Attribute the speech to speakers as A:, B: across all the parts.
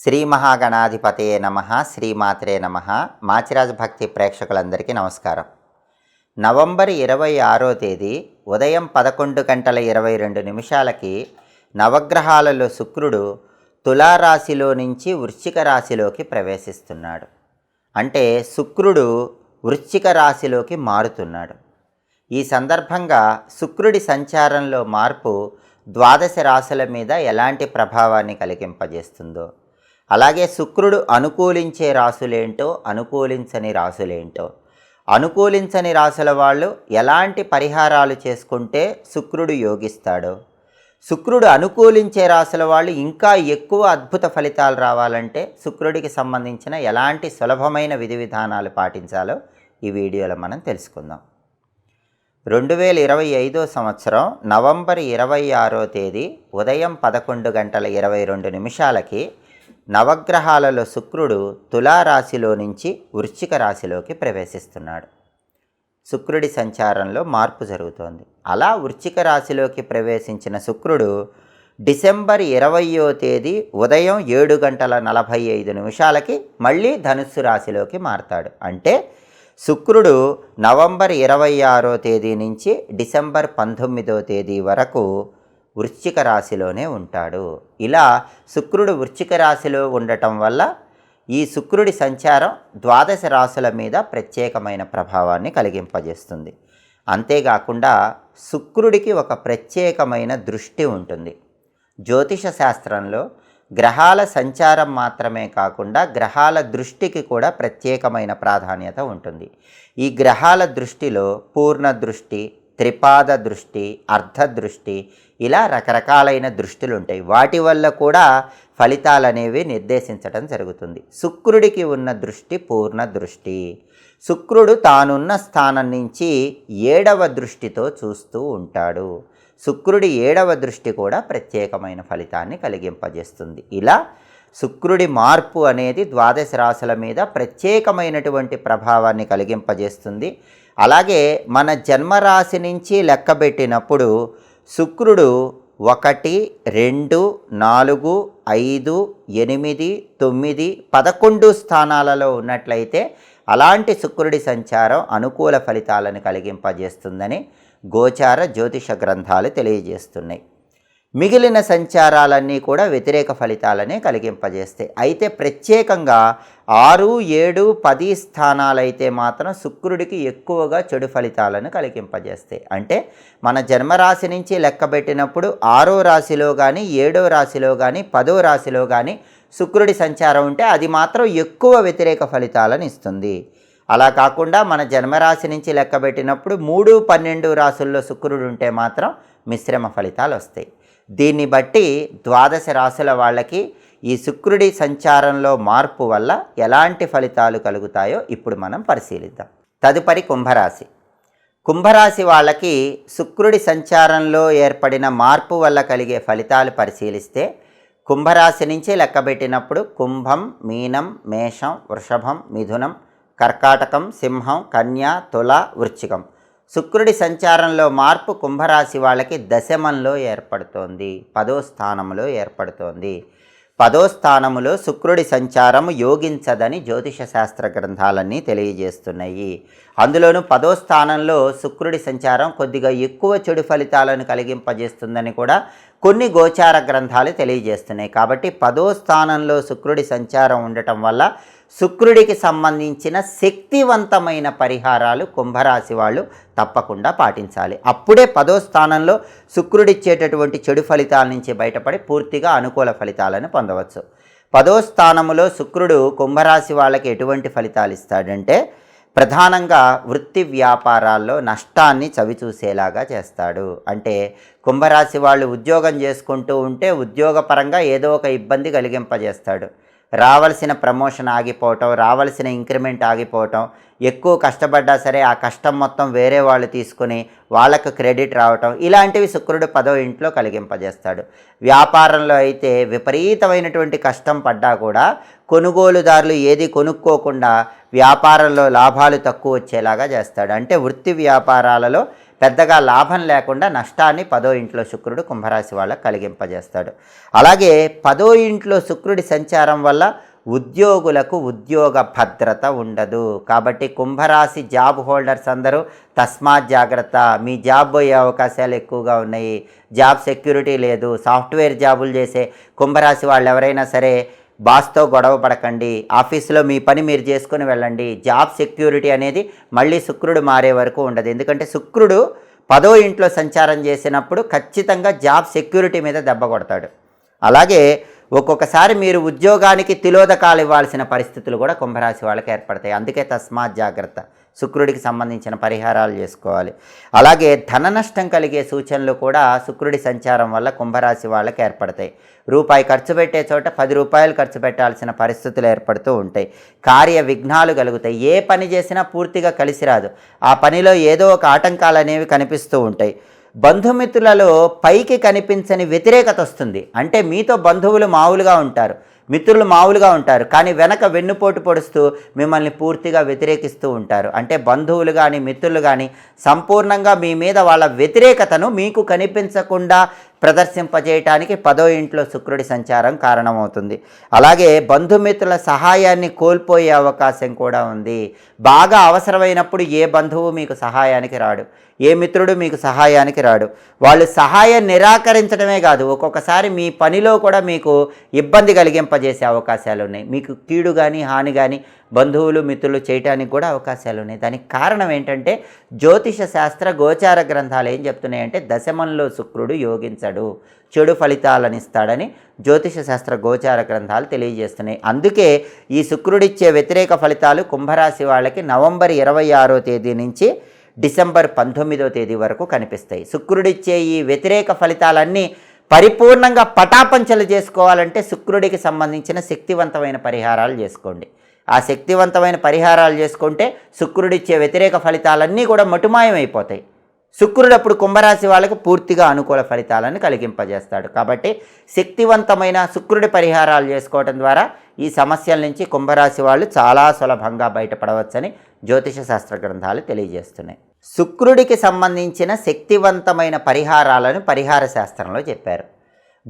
A: శ్రీ మహాగణాధిపతే నమ శ్రీమాత్రే నమ. మాచిరాజ భక్తి ప్రేక్షకులందరికీ నమస్కారం. నవంబర్ ఇరవై ఆరో తేదీ ఉదయం పదకొండు గంటల ఇరవై రెండు నిమిషాలకి నవగ్రహాలలో శుక్రుడు తులారాశిలో నుంచి వృశ్చిక రాశిలోకి ప్రవేశిస్తున్నాడు. అంటే శుక్రుడు వృశ్చిక రాశిలోకి మారుతున్నాడు. ఈ సందర్భంగా శుక్రుడి సంచారంలో మార్పు ద్వాదశ రాశుల మీద ఎలాంటి ప్రభావాన్ని కలిగింపజేస్తుందో అలాగే శుక్రుడు అనుకూలించే రాసులేంటో అనుకూలించని రాసులేంటో. అనుకూలించని రాసుల వాళ్ళు ఎలాంటి పరిహారాలు చేసుకుంటే శుక్రుడు యోగిస్తాడు. శుక్రుడు అనుకూలించే రాసుల వాళ్ళు ఇంకా ఎక్కువ అద్భుత ఫలితాలు రావాలంటే శుక్రుడికి సంబంధించిన ఎలాంటి సులభమైన విధి విధానాలు పాటించాలో ఈ వీడియోలో మనం తెలుసుకుందాం. రెండు వేల ఇరవై ఐదో సంవత్సరం నవంబర్ ఇరవై ఆరో తేదీ ఉదయం పదకొండు గంటల ఇరవై రెండు నిమిషాలకి నవగ్రహాలలో శుక్రుడు తులారాశిలో నుంచి వృశ్చిక రాశిలోకి ప్రవేశిస్తున్నాడు. శుక్రుడి సంచారంలో మార్పు జరుగుతోంది. అలా వృశ్చిక రాశిలోకి ప్రవేశించిన శుక్రుడు డిసెంబర్ ఇరవయో తేదీ ఉదయం ఏడు గంటల నలభై ఐదు నిమిషాలకి మళ్ళీ ధనుస్సు రాశిలోకి మారతాడు. అంటే శుక్రుడు నవంబర్ ఇరవై ఆరో తేదీ నుంచి డిసెంబర్ పంతొమ్మిదో తేదీ వరకు వృశ్చిక రాశిలోనే ఉంటాడు. ఇలా శుక్రుడు వృశ్చిక రాశిలో ఉండటం వల్ల ఈ శుక్రుడి సంచారం ద్వాదశ రాశుల మీద ప్రత్యేకమైన ప్రభావాన్ని కలిగింపజేస్తుంది. అంతేకాకుండా శుక్రుడికి ఒక ప్రత్యేకమైన దృష్టి ఉంటుంది. జ్యోతిష శాస్త్రంలో గ్రహాల సంచారం మాత్రమే కాకుండా గ్రహాల దృష్టికి కూడా ప్రత్యేకమైన ప్రాధాన్యత ఉంటుంది. ఈ గ్రహాల దృష్టిలో పూర్ణ దృష్టి త్రిపాద దృష్టి అర్ధ దృష్టి ఇలా రకరకాలైన దృష్టిలు ఉంటాయి వాటి వల్ల కూడా ఫలితాలు అనేవి నిర్దేశించడం జరుగుతుంది. శుక్రుడికి ఉన్న దృష్టి పూర్ణ దృష్టి. శుక్రుడు తానున్న స్థానం నుంచి ఏడవ దృష్టితో చూస్తూ ఉంటాడు. శుక్రుడి ఏడవ దృష్టి కూడా ప్రత్యేకమైన ఫలితాన్ని కలిగింపజేస్తుంది. ఇలా శుక్రుడి మార్పు అనేది ద్వాదశ రాశుల మీద ప్రత్యేకమైనటువంటి ప్రభావాన్ని కలిగింపజేస్తుంది. అలాగే మన జన్మరాశి నుంచి లెక్కబెట్టినప్పుడు శుక్రుడు ఒకటి రెండు నాలుగు ఐదు ఎనిమిది తొమ్మిది పదకొండు స్థానాలలో ఉన్నట్లయితే అలాంటి శుక్రుడి సంచారం అనుకూల ఫలితాలను కలిగింపజేస్తుందని గోచార జ్యోతిష గ్రంథాలు తెలియజేస్తున్నాయి. మిగిలిన సంచారాలన్నీ కూడా వ్యతిరేక ఫలితాలనే కలిగింపజేస్తాయి అయితే ప్రత్యేకంగా ఆరు ఏడు పది స్థానాలైతే మాత్రం శుక్రుడికి ఎక్కువగా చెడు ఫలితాలను కలిగింపజేస్తాయి అంటే మన జన్మరాశి నుంచి లెక్కబెట్టినప్పుడు ఆరో రాశిలో కానీ ఏడో రాశిలో కానీ పదో రాశిలో కానీ శుక్రుడి సంచారం ఉంటే అది మాత్రం ఎక్కువ వ్యతిరేక ఫలితాలను ఇస్తుంది. అలా కాకుండా మన జన్మరాశి నుంచి లెక్కబెట్టినప్పుడు మూడు పన్నెండు రాసుల్లో శుక్రుడు ఉంటే మాత్రం మిశ్రమ ఫలితాలు వస్తాయి దీన్ని బట్టి ద్వాదశ రాశుల వాళ్ళకి ఈ శుక్రుడి సంచారంలో మార్పు వల్ల ఎలాంటి ఫలితాలు కలుగుతాయో ఇప్పుడు మనం పరిశీలిద్దాం. తదుపరి కుంభరాశి. కుంభరాశి వాళ్ళకి శుక్రుడి సంచారంలో ఏర్పడిన మార్పు వల్ల కలిగే ఫలితాలు పరిశీలిస్తే కుంభరాశి నుంచి లెక్కబెట్టినప్పుడు కుంభం మీనం మేషం వృషభం మిథునం కర్కాటకం సింహం కన్య తుల వృశ్చికం శుక్రుడి సంచారంలో మార్పు కుంభరాశి వాళ్ళకి దశమంలో ఏర్పడుతోంది పదో స్థానంలో ఏర్పడుతోంది. పదో స్థానములో శుక్రుడి సంచారము యోగించదని జ్యోతిష శాస్త్ర గ్రంథాలన్నీ తెలియజేస్తున్నాయి. అందులోనూ పదో స్థానంలో శుక్రుడి సంచారం కొద్దిగా ఎక్కువ చెడు ఫలితాలను కలిగింపజేస్తుందని కూడా కొన్ని గోచార గ్రంథాలు తెలియజేస్తున్నాయి. కాబట్టి పదో స్థానంలో శుక్రుడి సంచారం ఉండటం వల్ల శుక్రుడికి సంబంధించిన శక్తివంతమైన పరిహారాలు కుంభరాశి వాళ్ళు తప్పకుండా పాటించాలి. అప్పుడే పదో స్థానంలో శుక్రుడిచ్చేటటువంటి చెడు ఫలితాల నుంచి బయటపడి పూర్తిగా అనుకూల ఫలితాలను పొందవచ్చు. పదో స్థానములో శుక్రుడు కుంభరాశి వాళ్ళకి ఎటువంటి ఫలితాలు ఇస్తాడంటే ప్రధానంగా వృత్తి వ్యాపారాల్లో నష్టాన్ని చవిచూసేలాగా చేస్తాడు. అంటే కుంభరాశి వాళ్ళు ఉద్యోగం చేసుకుంటూ ఉంటే ఉద్యోగపరంగా ఏదో ఒక ఇబ్బంది కలిగింపజేస్తాడు. రావాల్సిన ప్రమోషన్ ఆగిపోవటం రావాల్సిన ఇంక్రిమెంట్ ఆగిపోవటం ఎక్కువ కష్టపడ్డా సరే ఆ కష్టం మొత్తం వేరే వాళ్ళు తీసుకుని వాళ్ళకు క్రెడిట్ రావటం ఇలాంటివి శుక్రుడు పదో ఇంట్లో కలిగింపజేస్తాడు. వ్యాపారంలో అయితే విపరీతమైనటువంటి కష్టం పడ్డా కూడా కొనుగోలుదారులు ఏది కొనుక్కోకుండా వ్యాపారంలో లాభాలు తక్కువ వచ్చేలాగా చేస్తాడు. అంటే వృత్తి వ్యాపారాలలో పెద్దగా లాభం లేకుండా నష్టాన్ని పదో ఇంట్లో శుక్రుడు కుంభరాశి వాళ్ళకు కలిగింపజేస్తాడు. అలాగే పదో ఇంట్లో శుక్రుడి సంచారం వల్ల ఉద్యోగులకు ఉద్యోగ భద్రత ఉండదు. కాబట్టి కుంభరాశి జాబ్ హోల్డర్స్ అందరూ తస్మాత్ జాగ్రత్త. మీ జాబ్ పోయే అవకాశాలు ఎక్కువగా ఉన్నాయి. జాబ్ సెక్యూరిటీ లేదు. సాఫ్ట్వేర్ జాబులు చేసే కుంభరాశి వాళ్ళు ఎవరైనా సరే బాస్తో గొడవ పడకండి. ఆఫీసులో మీ పని మీరు చేసుకుని వెళ్ళండి. జాబ్ సెక్యూరిటీ అనేది మళ్ళీ శుక్రుడు మారే వరకు ఉండదు. ఎందుకంటే శుక్రుడు పదో ఇంట్లో సంచారం చేసినప్పుడు ఖచ్చితంగా జాబ్ సెక్యూరిటీ మీద దెబ్బ కొడతాడు. అలాగే ఒక్కొక్కసారి మీరు ఉద్యోగానికి తిలోదకాలు ఇవ్వాల్సిన పరిస్థితులు కూడా కుంభరాశి వాళ్ళకి ఏర్పడతాయి. అందుకే తస్మాత్ జాగ్రత్త. శుక్రుడికి సంబంధించిన పరిహారాలు చేసుకోవాలి. అలాగే ధన నష్టం కలిగే సూచనలు కూడా శుక్రుడి సంచారం వల్ల కుంభరాశి వాళ్ళకి ఏర్పడతాయి. రూపాయి ఖర్చు పెట్టే చోట పది రూపాయలు ఖర్చు పెట్టాల్సిన పరిస్థితులు ఏర్పడుతూ ఉంటాయి. కార్య విఘ్నాలు కలుగుతాయి. ఏ పని చేసినా పూర్తిగా కలిసి రాదు. ఆ పనిలో ఏదో ఒక ఆటంకాలు అనేవి కనిపిస్తూ ఉంటాయి. బంధుమిత్రులలో పైకి కనిపించని వ్యతిరేకత వస్తుంది. అంటే మీతో బంధువులు మామూలుగా ఉంటారు. మిత్రులు మామూలుగా ఉంటారు. కానీ వెనక వెన్నుపోటు పొడుస్తూ మిమ్మల్ని పూర్తిగా వ్యతిరేకిస్తూ ఉంటారు. అంటే బంధువులు కానీ మిత్రులు కానీ సంపూర్ణంగా మీ మీద వాళ్ళ వ్యతిరేకతను మీకు కనిపించకుండా ప్రదర్శింపజేయటానికి పదో ఇంట్లో శుక్రుడి సంచారం కారణమవుతుంది. అలాగే బంధుమిత్రుల సహాయాన్ని కోల్పోయే అవకాశం కూడా ఉంది. బాగా అవసరమైనప్పుడు ఏ బంధువు మీకు సహాయానికి రాడు ఏ మిత్రుడు మీకు సహాయానికి రాడు. వాళ్ళు సహాయం నిరాకరించడమే కాదు ఒక్కొక్కసారి మీ పనిలో కూడా మీకు ఇబ్బంది కలిగింపజేసే అవకాశాలు ఉన్నాయి మీకు కీడు కానీ హాని కానీ బంధువులు మిత్రులు చేయటానికి కూడా అవకాశాలు ఉన్నాయి. దానికి కారణం ఏంటంటే జ్యోతిష శాస్త్ర గోచార గ్రంథాలు ఏం చెప్తున్నాయంటే దశమంలో శుక్రుడు యోగించడు చెడు ఫలితాలను ఇస్తాడని జ్యోతిష శాస్త్ర గోచార గ్రంథాలు తెలియజేస్తున్నాయి. అందుకే ఈ శుక్రుడిచ్చే వ్యతిరేక ఫలితాలు కుంభరాశి వాళ్ళకి నవంబర్ ఇరవై ఆరో తేదీ నుంచి డిసెంబర్ పంతొమ్మిదో తేదీ వరకు కనిపిస్తాయి. శుక్రుడిచ్చే ఈ వ్యతిరేక ఫలితాలన్నీ పరిపూర్ణంగా పటాపంచలు చేసుకోవాలంటే శుక్రుడికి సంబంధించిన శక్తివంతమైన పరిహారాలు చేసుకోండి. ఆ శక్తివంతమైన పరిహారాలు చేసుకుంటే శుక్రుడిచ్చే వ్యతిరేక ఫలితాలన్నీ కూడా మటుమాయమైపోతాయి. శుక్రుడు అప్పుడు కుంభరాశి వాళ్ళకి పూర్తిగా అనుకూల ఫలితాలను కలిగింపజేస్తాడు. కాబట్టి శక్తివంతమైన శుక్రుడి పరిహారాలు చేసుకోవడం ద్వారా ఈ సమస్యల నుంచి కుంభరాశి వాళ్ళు చాలా సులభంగా బయటపడవచ్చని జ్యోతిష శాస్త్ర గ్రంథాలు తెలియజేస్తున్నాయి. శుక్రుడికి సంబంధించిన శక్తివంతమైన పరిహారాలను పరిహార శాస్త్రంలో చెప్పారు.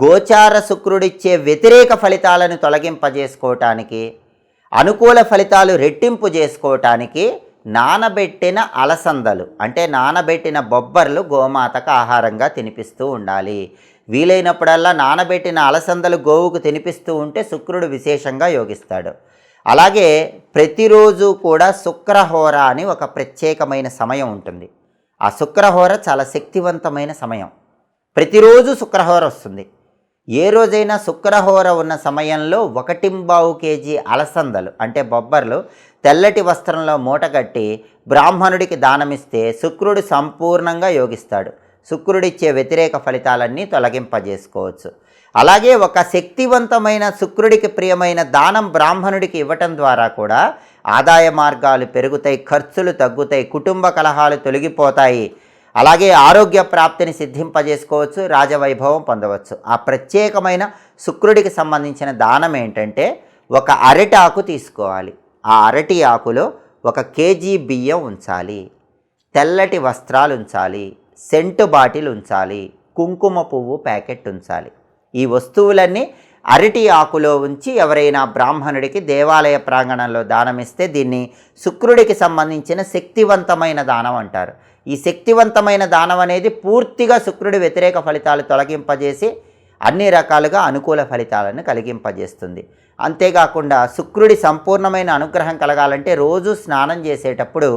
A: గోచార శుక్రుడిచ్చే వ్యతిరేక ఫలితాలను తొలగింపజేసుకోవటానికి అనుకూల ఫలితాలు రెట్టింపు చేసుకోవటానికి నానబెట్టిన అలసందలు అంటే నానబెట్టిన బొబ్బర్లు గోమాతకు ఆహారంగా తినిపిస్తూ ఉండాలి. వీలైనప్పుడల్లా నానబెట్టిన అలసందలు గోవుకు తినిపిస్తూ ఉంటే శుక్రుడు విశేషంగా యోగిస్తాడు. అలాగే ప్రతిరోజు కూడా శుక్రహోర అని ఒక ప్రత్యేకమైన సమయం ఉంటుంది. ఆ శుక్రహోర చాలా శక్తివంతమైన సమయం. ప్రతిరోజు శుక్రహోర వస్తుంది. ఏ రోజైనా శుక్రహోర ఉన్న సమయంలో ఒకటింబావు కేజీ అలసందలు అంటే బొబ్బర్లు తెల్లటి వస్త్రంలో మూటగట్టి బ్రాహ్మణుడికి దానమిస్తే శుక్రుడు సంపూర్ణంగా యోగిస్తాడు. శుక్రుడిచ్చే వ్యతిరేక ఫలితాలన్నీ తొలగింపజేసుకోవచ్చు. అలాగే ఒక శక్తివంతమైన శుక్రుడికి ప్రియమైన దానం బ్రాహ్మణుడికి ఇవ్వటం ద్వారా కూడా ఆదాయ మార్గాలు పెరుగుతాయి ఖర్చులు తగ్గుతాయి కుటుంబ కలహాలు తొలగిపోతాయి. అలాగే ఆరోగ్య ప్రాప్తిని సిద్ధింపజేసుకోవచ్చు రాజవైభవం పొందవచ్చు. ఆ ప్రత్యేకమైన శుక్రుడికి సంబంధించిన దానం ఏంటంటే ఒక అరటి ఆకు తీసుకోవాలి. ఆ అరటి ఆకులో ఒక కేజీ బియ్యం ఉంచాలి. తెల్లటి వస్త్రాలు ఉంచాలి. సెంటు బాటిల్ ఉంచాలి. కుంకుమ పువ్వు ప్యాకెట్ ఉంచాలి. ఈ వస్తువులన్నీ అరటి ఆకులో ఉంచి ఎవరైనా బ్రాహ్మణుడికి దేవాలయ ప్రాంగణంలో దానమిస్తే దీన్ని శుక్రుడికి సంబంధించిన శక్తివంతమైన దానం అంటారు. ఈ శక్తివంతమైన దానం అనేది పూర్తిగా శుక్రుడి వ్యతిరేక ఫలితాలు తొలగింపజేసి అన్ని రకాలుగా అనుకూల ఫలితాలను కలిగింపజేస్తుంది. అంతేకాకుండా శుక్రుడి సంపూర్ణమైన అనుగ్రహం కలగాలంటే రోజు స్నానం చేసేటప్పుడు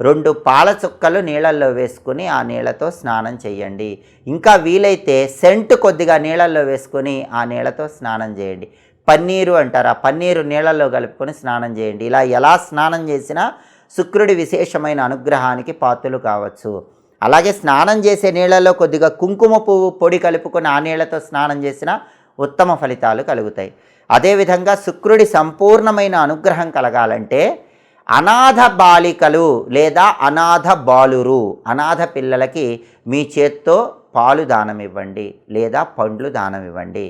A: రెండు పాల చుక్కలు నీళ్ళల్లో వేసుకుని ఆ నీళ్ళతో స్నానం చేయండి. ఇంకా వీలైతే సెంట్ కొద్దిగా నీళ్ళల్లో వేసుకొని ఆ నీళ్ళతో స్నానం చేయండి. పన్నీరు అంటారు. ఆ పన్నీరు నీళ్ళల్లో కలుపుకొని స్నానం చేయండి. ఇలా ఎలా స్నానం చేసినా శుక్రుడి విశేషమైన అనుగ్రహానికి పాత్రలు కావచ్చు. అలాగే స్నానం చేసే నీళ్ళలో కొద్దిగా కుంకుమ పువ్వు పొడి కలుపుకొని ఆ నీళ్ళతో స్నానం చేసినా ఉత్తమ ఫలితాలు కలుగుతాయి. అదేవిధంగా శుక్రుడి సంపూర్ణమైన అనుగ్రహం కలగాలంటే అనాథ బాలికలు లేదా అనాథ బాలురు అనాథ పిల్లలకి మీ చేత్తో పాలు దానం ఇవ్వండి లేదా పండ్లు దానం ఇవ్వండి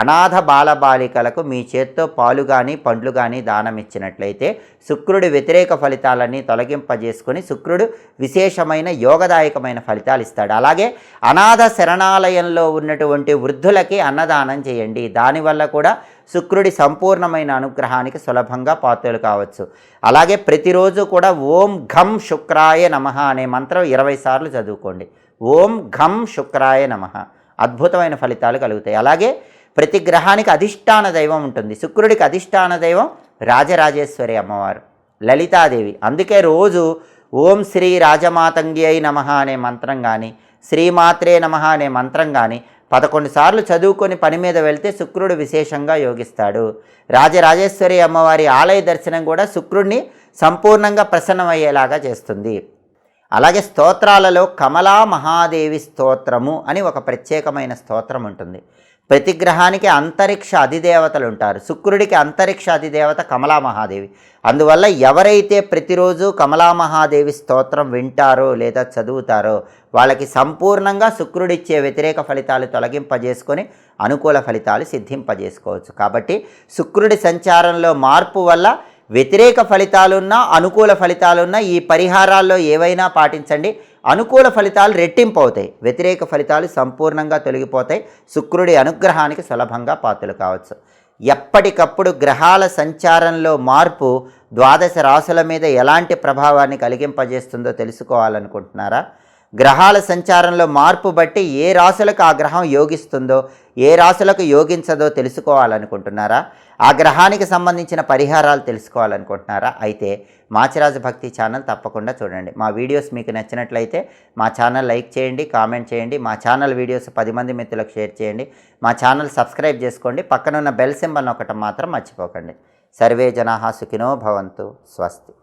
A: అనాథ బాలబాలికలకు మీ చేత్తో పాలు కానీ పండ్లు కానీ దానం ఇచ్చినట్లయితే శుక్రుడి వ్యతిరేక ఫలితాలన్నీ తొలగింపజేసుకొని శుక్రుడు విశేషమైన యోగదాయకమైన ఫలితాలు ఇస్తాడు. అలాగే అనాథ శరణాలయంలో ఉన్నటువంటి వృద్ధులకి అన్నదానం చేయండి. దానివల్ల కూడా శుక్రుడి సంపూర్ణమైన అనుగ్రహానికి సులభంగా పాత్రలు కావచ్చు. అలాగే ప్రతిరోజు కూడా ఓం ఘం శుక్రాయ నమ అనే మంత్రం ఇరవై సార్లు చదువుకోండి. ఓం ఘం శుక్రాయ నమ. అద్భుతమైన ఫలితాలు కలుగుతాయి. అలాగే ప్రతి గ్రహానికి అధిష్టాన దైవం ఉంటుంది. శుక్రుడికి అధిష్టాన దైవం రాజరాజేశ్వరి అమ్మవారు లలితాదేవి. అందుకే రోజు ఓం శ్రీ రాజమాతంగియై నమ అనే మంత్రం కానీ శ్రీమాత్రే నమ అనే మంత్రం కానీ పదకొండు సార్లు చదువుకొని పని మీద వెళ్తే శుక్రుడు విశేషంగా యోగిస్తాడు. రాజరాజేశ్వరి అమ్మవారి ఆలయ దర్శనం కూడా శుక్రుడిని సంపూర్ణంగా ప్రసన్నమయ్యేలాగా చేస్తుంది. అలాగే స్తోత్రాలలో కమలా మహాదేవి స్తోత్రము అని ఒక ప్రత్యేకమైన స్తోత్రం ఉంటుంది. ప్రతి గ్రహానికి అంతరిక్ష అధిదేవతలు ఉంటారు. శుక్రుడికి అంతరిక్ష అధిదేవత కమలా మహాదేవి. అందువల్ల ఎవరైతే ప్రతిరోజు కమలా మహాదేవి స్తోత్రం వింటారో లేదా చదువుతారో వాళ్ళకి సంపూర్ణంగా శుక్రుడిచ్చే వ్యతిరేక ఫలితాలు తొలగింపజేసుకొని అనుకూల ఫలితాలు సిద్ధింపజేసుకోవచ్చు. కాబట్టి శుక్రుడి సంచారంలో మార్పు వల్ల వ్యతిరేక ఫలితాలున్నా అనుకూల ఫలితాలున్నా ఈ పరిహారాల్లో ఏవైనా పాటించండి. అనుకూల ఫలితాలు రెట్టింపు అవుతాయి. వ్యతిరేక ఫలితాలు సంపూర్ణంగా తొలగిపోతాయి. శుక్రుడి అనుగ్రహానికి సులభంగా పాత్రలు కావచ్చు. ఎప్పటికప్పుడు గ్రహాల సంచారంలో మార్పు ద్వాదశ రాసుల మీద ఎలాంటి ప్రభావాన్ని కలిగింపజేస్తుందో తెలుసుకోవాలనుకుంటున్నారా? గ్రహాల సంచారంలో మార్పు బట్టి ఏ రాశులకు ఆ గ్రహం యోగిస్తుందో ఏ రాశులకు యోగించదో తెలుసుకోవాలనుకుంటున్నారా? ఆ గ్రహానికి సంబంధించిన పరిహారాలు తెలుసుకోవాలనుకుంటున్నారా? అయితే మాచిరాజు భక్తి ఛానల్ తప్పకుండా చూడండి. మా వీడియోస్ మీకు నచ్చినట్లయితే మా ఛానల్ లైక్ చేయండి కామెంట్ చేయండి మా ఛానల్ వీడియోస్ పది మంది మిత్రులకు షేర్ చేయండి మా ఛానల్ సబ్స్క్రైబ్ చేసుకోండి పక్కనున్న బెల్ సింబల్ ఒకటి మాత్రం మర్చిపోకండి. సర్వే జనాహా సుఖినో భవంతు స్వస్తి.